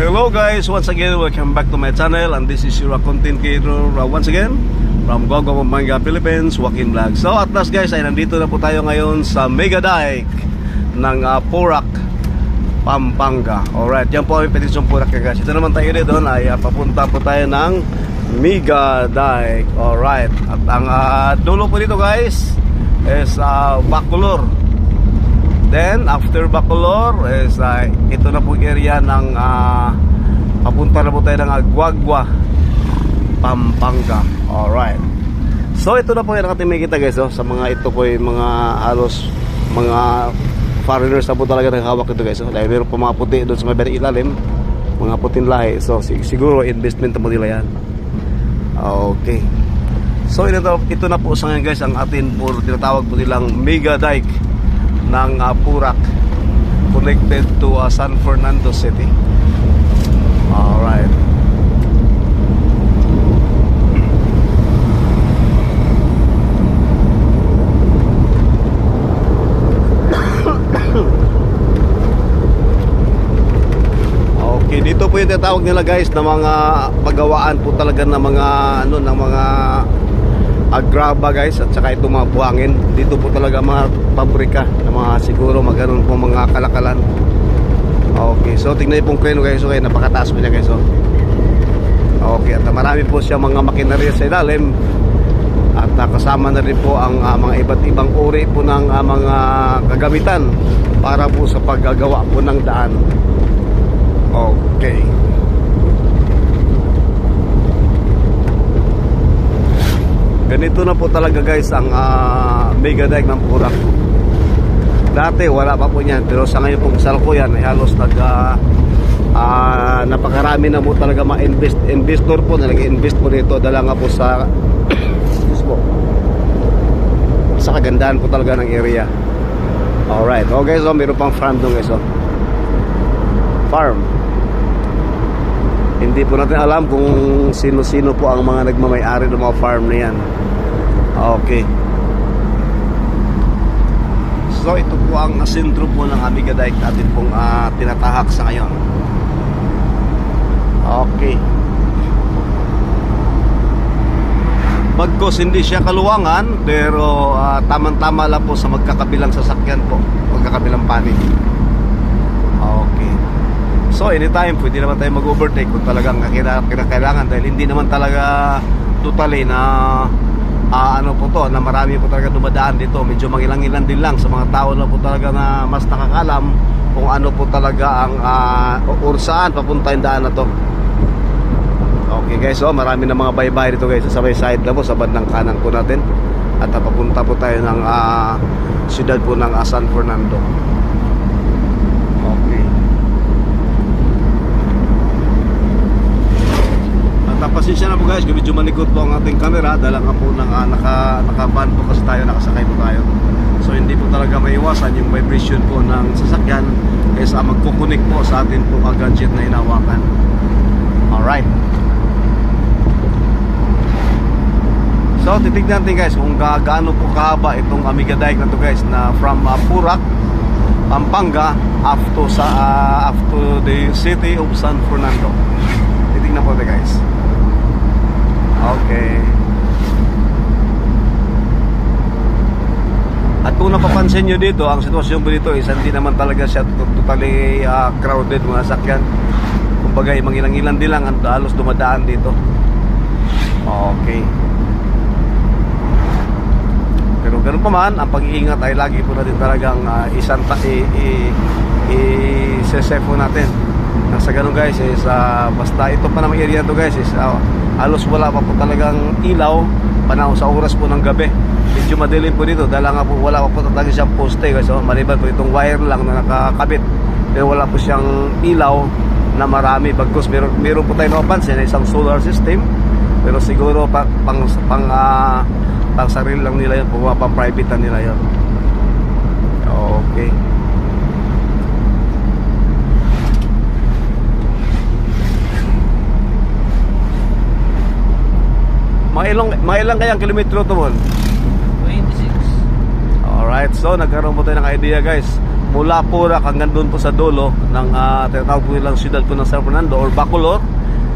Hello guys, once again welcome back to my channel and this is your content creator once again from Gogo Pampanga, Philippines, Joaquin Vlog. So at last guys ay nandito na po tayo ngayon sa Mega Dike ng uh, Porac, Pampanga. Alright, yan po ang petition Porac guys. Ito naman tayo dito ay uh, papunta po tayo ng Mega Dike. Alright, at ang uh, dulo po dito guys is uh, Bacolor. Then, after Bacolor, is, uh, ito na po area ng uh, papunta na po tayo ng Aguagua, Pampanga. Alright. So, ito na po yung ating makikita guys. Oh, sa mga ito po yung mga halos mga foreigners na po talaga naghawak ito guys. Oh. Dahil meron po mga puti doon sa may bandang ilalim. Mga puting lahi. So, sig- siguro investment po nila yan. Okay. So, ito, ito na po sa ngayon guys ang atin po tinatawag po nilang Mega Dike ng uh, Purak connected to uh, San Fernando City. Alright. Okay, dito po yung tinatawag nila guys na mga pagawaan po talaga ng mga ano ng mga agraba guys at saka itong mga buhangin. Dito po talaga mga pabrika ng mga siguro maganoon po mga kalakalan. Okay so tingnan niyo pong kreno guys. Okay napakataas po niya guys oh. okay at marami po siya mga makinarya sa ilalim. At uh, kasama na rin po ang uh, mga iba't ibang uri po ng uh, mga kagamitan para po sa paggagawa po ng daan. Okay Ganito na po talaga guys ang uh, mega dike ng Purak. Dati wala pa po niyan pero sa ngayon pong salukuyan ay halos nag uh, uh, napakarami na po talaga mga invest, investor po na nag-invest po dito dala nga po sa po, sa kagandahan po talaga ng area. Alright, okay so meron pang farm doon guys oh. Farm. Hindi po natin alam kung sino-sino po ang mga nagmamay-ari ng mga farm na yan. Okay. So ito po ang sentro po ng Amiga Dike natin pong ah, tinatahak sa ngayon. Okay. Bagkos hindi siya kaluwangan pero ah, tamang-tama lang po sa magkakabilang sasakyan po, magkakabilang panig. So anytime pwede naman tayo mag-overtake kung talagang kinakailangan dahil hindi naman talaga totally na ah, ano po to na marami po talaga dumadaan dito. Medyo mangilang-ilan din lang. Sa mga tao na po talaga na mas nakakalam kung ano po talaga ang uh, or saan papunta yung daan na to. Okay guys. So marami na mga baybay dito guys. Sa may side na po sa bandang kanan po natin. At papunta po tayo ng ah, siyudad po ng ah, San Fernando okay At uh, pasensya na po guys, medyo malikot po ang ating camera dahil nga po ng, uh, naka, naka-van po kasi tayo, nakasakay po tayo. So hindi po talaga maiwasan yung vibration po ng sasakyan kaysa magkukunik po sa atin po mga gadget na inawakan. Alright. So titignan natin guys kung ga- gaano po kahaba itong Amiga Dike na to guys na from uh, Purak, Pampanga up to sa uh, up to the city of San Fernando. Titignan po natin guys. Okay. At kung napapansin nyo dito, ang sitwasyon dito is hindi naman talaga siya to- totally ah, crowded mga sakyan. Kumbaga, mangilang-ilan din lang ang halos dumadaan dito. Okay. Pero ganun pa man, ang pag-iingat ay lagi po natin talagang uh, isang ta- i, i, i, i natin. Sa ganun guys is ah, basta ito pa namang area to guys is ah, halos wala pa po talagang ilaw panahon sa oras po ng gabi. Medyo madilim po dito dahil nga po wala pa po talaga siyang poste guys. Oh. Maliban po itong wire lang na nakakabit. Pero wala po siyang ilaw na marami bagkus meron, meron po tayo mapansin na isang solar system pero siguro pa, pang pang ah, pang sarili lang nila yun pang private na nila yun okay mga ilang, mga ilang kayang kilometro to mon 26. Alright, so nagkaroon po tayo ng idea guys mula Purak hanggang doon po sa dulo ng uh, tinatawag po nilang siyudad po ng San Fernando or Bacolor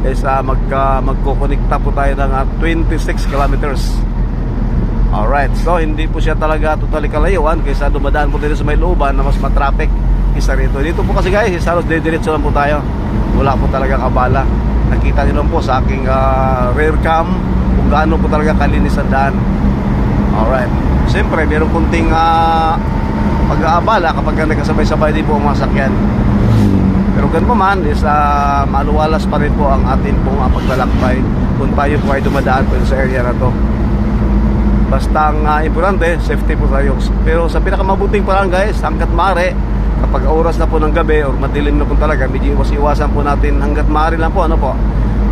is uh, magka, magkukonekta po tayo ng ah, 26 kilometers. Alright, so hindi po siya talaga totally kalayuan kaysa dumadaan po dito sa may looban na mas matraffic isa rito. Dito po kasi guys, is halos didiretso lang po tayo. Wala po talaga kabala. Nakita niyo lang po sa aking ah, rear cam kung gaano po talaga kalinis ang daan. Alright. Siyempre, meron kunting ah, pag-aabala kapag nagkasabay-sabay din po ang mga sakyan. Pero ganun pa man, is uh, maluwalas pa rin po ang atin pong uh, paglalakbay kung tayo po ay dumadaan po sa area na to. Basta ang uh, importante, safety po tayo. Pero sa pinakamabuting parang guys, hanggat mare, kapag oras na po ng gabi or madilim na po talaga, medyo iwas-iwasan po natin hanggat mare lang po, ano po,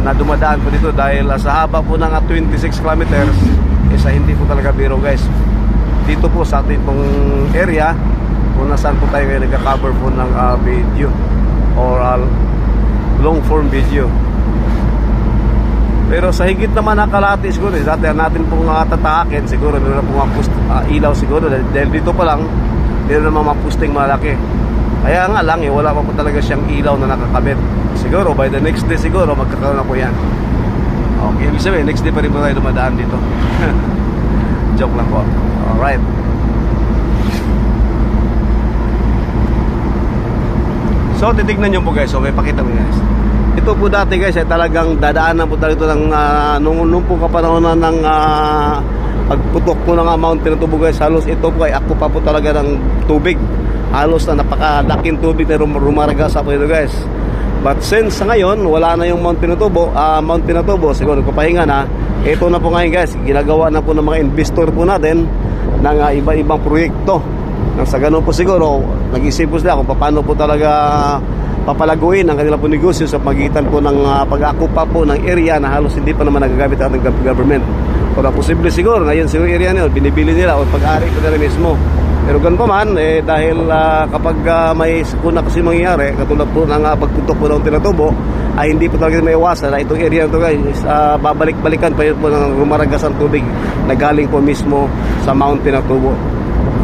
na dumadaan po dito dahil uh, sa haba po ng uh, 26 kilometers, isa hindi po talaga biro guys. Dito po sa ating pong area, kung nasaan po tayo ngayon nagka-cover po ng uh, video or uh, long form video. Pero sa higit naman na kalahati siguro, eh, dati natin pong uh, tatahakin, siguro meron na pong uh, ilaw siguro dahil, dahil dito pa lang, meron na mga posting malaki. Kaya nga lang, eh, wala pa po talaga siyang ilaw na nakakabit. Siguro, by the next day siguro, magkakaroon na po yan. Okay, ibig sabihin, next day pa rin po tayo dumadaan dito. Joke lang po. Alright. So, titignan nyo po guys. So, may pakita mo guys. Ito po dati guys, ay talagang dadaanan po talaga ito ng, uh, nung, nung po kapanahon na ng uh, pagputok po ng uh, mountain na tubo guys. Halos ito po ay ako pa po talaga ng tubig. Halos na napakalaking tubig na rum rumaragasa po ito guys. But since sa ngayon, wala na yung mountain na tubo, uh, mountain na tubo, siguro nagpapahinga na, ito na po ngayon guys, ginagawa na po ng mga investor po natin ng uh, iba-ibang proyekto. Nang sa ganun po siguro, nag-isip po sila kung paano po talaga papalaguin ang kanilang po negosyo sa pagitan po ng uh, pag-akupa po ng area na halos hindi pa naman nagagamit ang government. Kung posible siguro, ngayon siguro area nila, binibili nila o pag-ari ko nila mismo. Pero ganun pa man, eh, dahil uh, kapag uh, may sakuna kasi mangyayari, katulad po ng uh, pagtutok po ng tinatubo, ay hindi po talaga may iwasan. Na itong area na ito guys, uh, babalik-balikan pa yun po ng rumaragas ang tubig na galing po mismo sa mountain na tubo.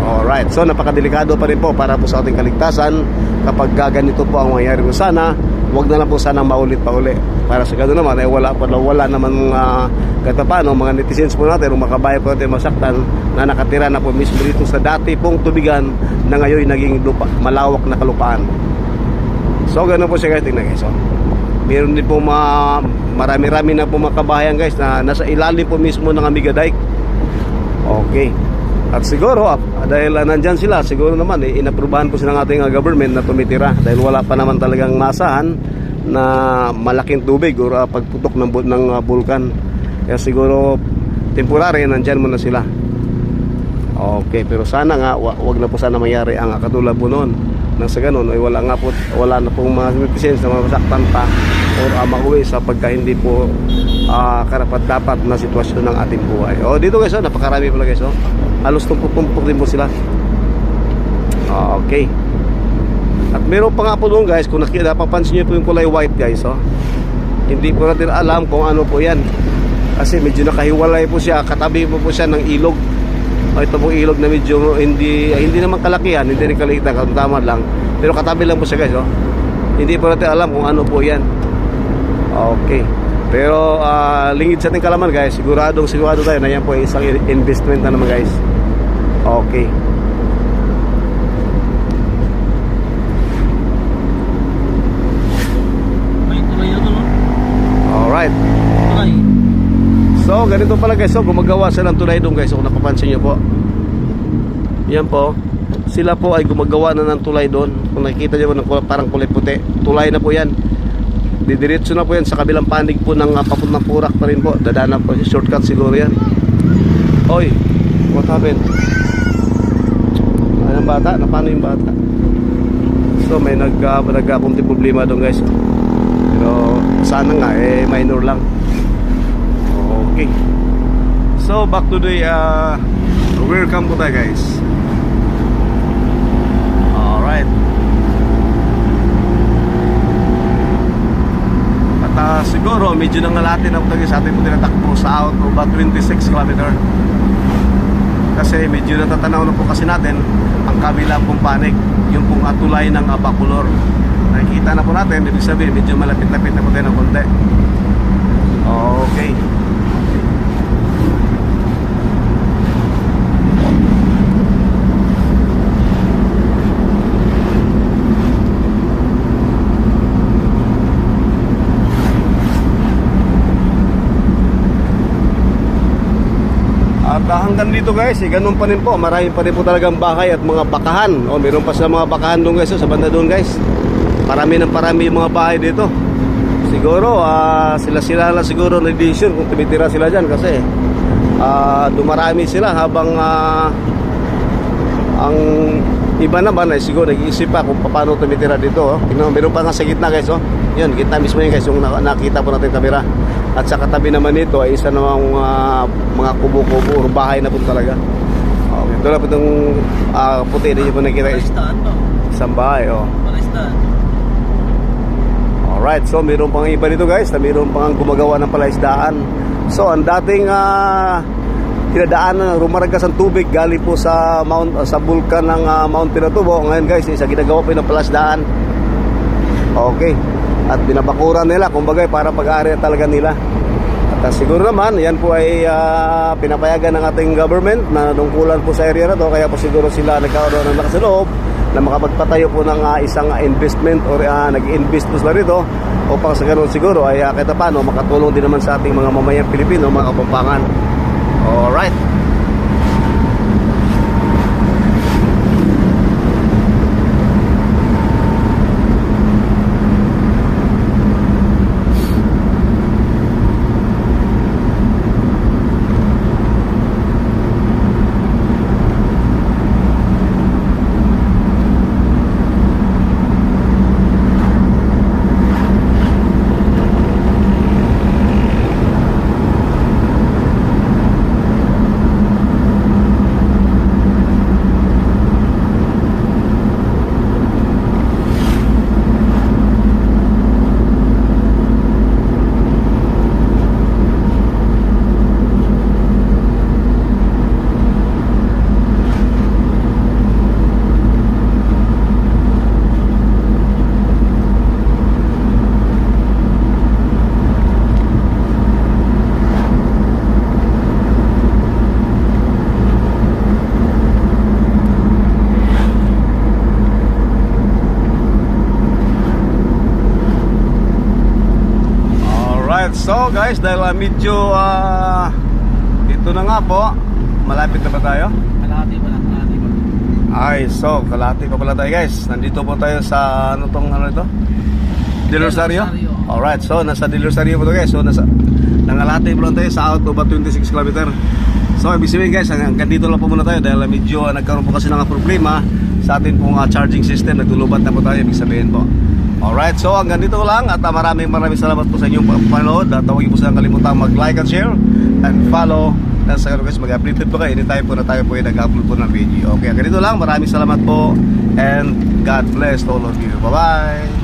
Alright, so napakadelikado pa rin po para po sa ating kaligtasan kapag ganito po ang mangyayari. Ko sana wag na lang po sana maulit pa uli para sa gano'n naman ay wala pa wala naman uh, kahit paano mga netizens po natin o makabayan po natin masaktan na nakatira na po mismo dito sa dati pong tubigan na ngayon naging lupa, malawak na kalupaan. So gano'n po siya guys. Tingnan guys so, meron din po mga marami-rami na po mga kabahayan guys na nasa ilalim po mismo ng Amiga Dike. Okay at siguro, ah, dahil uh, nandyan sila, siguro naman, eh, inaprubahan po sila ng ating uh, government na tumitira. Dahil wala pa naman talagang masahan na malaking tubig o uh, pagputok ng, ng uh, vulkan. Kaya siguro, temporary, nandyan muna sila. Okay, pero sana nga, wa, wag na po sana mayari ang katulad po noon. Nang sa ganun, ay wala nga po, wala na pong mga netizens na masaktan pa o uh, mauwi sa pagka hindi po uh, karapat dapat na sitwasyon ng ating buhay. O dito guys, oh, napakarami pala guys. Oh halos tumpok-tumpok din po sila. Okay. At meron pa nga po doon guys kung nakita papansin nyo po yung kulay white guys oh. hindi po natin alam kung ano po yan. Kasi medyo nakahiwalay po siya katabi po po siya ng ilog. Oh, ito pong ilog na medyo hindi hindi naman kalakihan hindi rin kalitan tama lang. Pero katabi lang po siya guys oh. hindi po natin alam kung ano po yan. Okay pero uh, lingid sa ating kalaman guys, siguradong sigurado tayo na yan po ay isang investment na naman guys. Okay. Alright. So, ganito pala guys. So, gumagawa sila ng tulay doon guys. So, kung napapansin nyo po. Yan po. Sila po ay gumagawa na ng tulay doon. Kung nakikita nyo po, parang kulay puti. Tulay na po yan. Didiretso na po yan sa kabilang panig po ng uh, papuntang purak pa rin po. Dadaan na po. Shortcut siguro yan. Oy, what happened? Ano bata? Na paano yung bata? So may nag uh, nagkapunti problema doon guys. Pero sana nga eh minor lang. Okay. So back to the uh, welcome ko tayo guys. Alright. At siguro medyo nangalati na po tayo sa ating po tinatakbo sa out about 26 km. Kasi medyo natatanaw na po kasi natin ang kabila pong panik, yung pong atulay ng abakulor. Nakikita na po natin, ibig sabihin medyo malapit-lapit na po tayo ng konti. Okay. Hanggang dito guys, eh, ganun pa rin po. Marami pa rin po talagang bahay at mga bakahan. O, meron pa sa mga bakahan doon guys, oh, sa banda doon guys. Parami ng parami yung mga bahay dito. Siguro, ah, sila-sila lang siguro na decision kung tumitira sila dyan kasi ah, dumarami sila habang ah, ang iba naman ay siguro nag-iisip pa kung paano tumitira dito. Oh. Meron pa nga sa gitna guys. Oh. Yun, gitna mismo yun guys, yung na- nakita po natin kamera. At sa katabi naman nito ay isa namang ah, mga kubo-kubo or bahay na po talaga. Okay, ito na po itong ah, puti na po nakita to. isang bahay. Oh. Alright, so meron pang iba dito guys na meron pang gumagawa ng palaisdaan. So ang dating uh, tinadaanan ng rumaragkas ang tubig galing po sa mount uh, sa bulkan ng ah, Mount Pinatubo. Ngayon guys, isa ginagawa po yung palaisdaan. Okay. At binabakuran nila, kumbaga para pag-aari talaga nila. At ah, siguro naman, yan po ay ah, pinapayagan ng ating government na nungkulan po sa area na to. Kaya po siguro sila nagkaroon ng lakas sa na makapagpatayo po ng ah, isang investment or ah, nag-invest po sila rito upang sa ganun siguro ay uh, kahit paano makatulong din naman sa ating mga mamayang Pilipino, mga kapampangan. Alright. Alright, so guys, dahil uh, medyo ah, ito na nga po, malapit na ba tayo? Kalahati pa lang. Kalahati pa. Ay, so, kalahati pa pala tayo guys. Nandito po tayo sa, ano tong, ano ito? Del Rosario? Alright, so, nasa Del Rosario po to guys. So, nasa, nangalahati po lang tayo sa out about 26 km. So, ibig sabihin guys, hanggang dito lang po muna tayo dahil medyo ah, nagkaroon po kasi ng problema sa atin pong ah, charging system. Nagtulubat na po tayo, ibig sabihin po. Alright, so hanggang dito lang at ah, maraming maraming salamat po sa inyong panonood at huwag po silang kalimutan mag-like and share and follow na sa ganun guys mag-update po kayo anytime po na tayo po ay nag-upload po ng video. Okay, hanggang dito lang. Maraming salamat po and God bless all of you. Bye-bye!